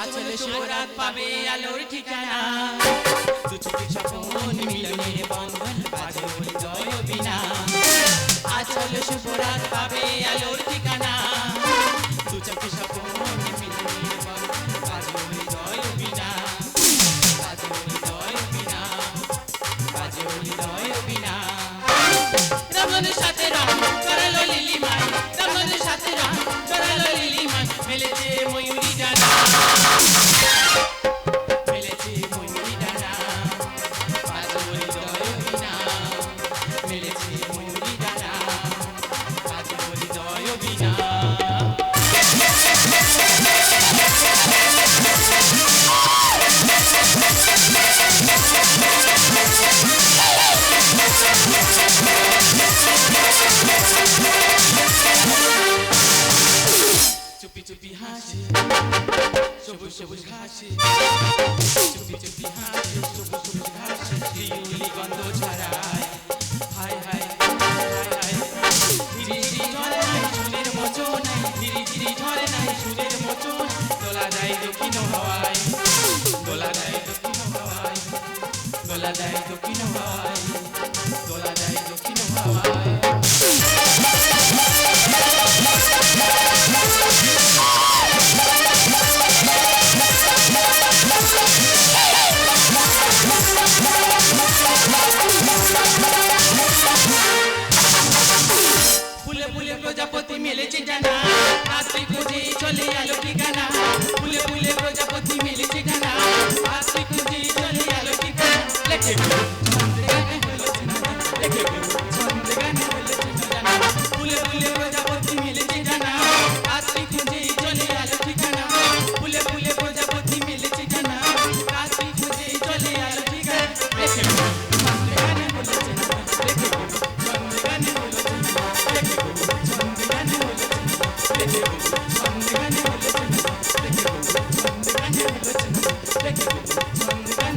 আজ হলো শুভরাত পাবে আলোর ঠিকানা। দু চোখের স্বপন মিলনের বন্ধন বাজে হৃদয় বিনা আজ হলো শুভরাত পাবে আলোর ঠিকানা। দু চোখের স্বপন মিলনের বন্ধন বাজে হৃদয় বিনা বাজে হৃদয় বিনা বাজে হৃদয় বিনা রমনের সাথে রং জড়ালো লিলিমাই। রমনের হাসি। সবুজ সবুজ ঘাসে। চুপি চুপি হাসি সবুজ সবুজ ঘাসে শিউলি গন্ধ ছড়ায় হায় হায় ধীরে ধীরে ঝরে নাই সুরের মোচো নাই ধীরে ধীরে ঝরে নাই সুরের মোচো দোলা যায় দক্ষিণ হাওয়ায়। দোলা যায় দক্ষিণ হাওয়ায় দোলা যায় দক্ষিণ ফুলে প্রজাপতি মেলেছে জানা। রাত্রি খুঁজে চলে আলো ঠিকানা। ফুলে ফুলে প্রজাপতি মেলেছে জানা। রাত্রি খুঁজে চলে আলো ঠিকানা। Thank you.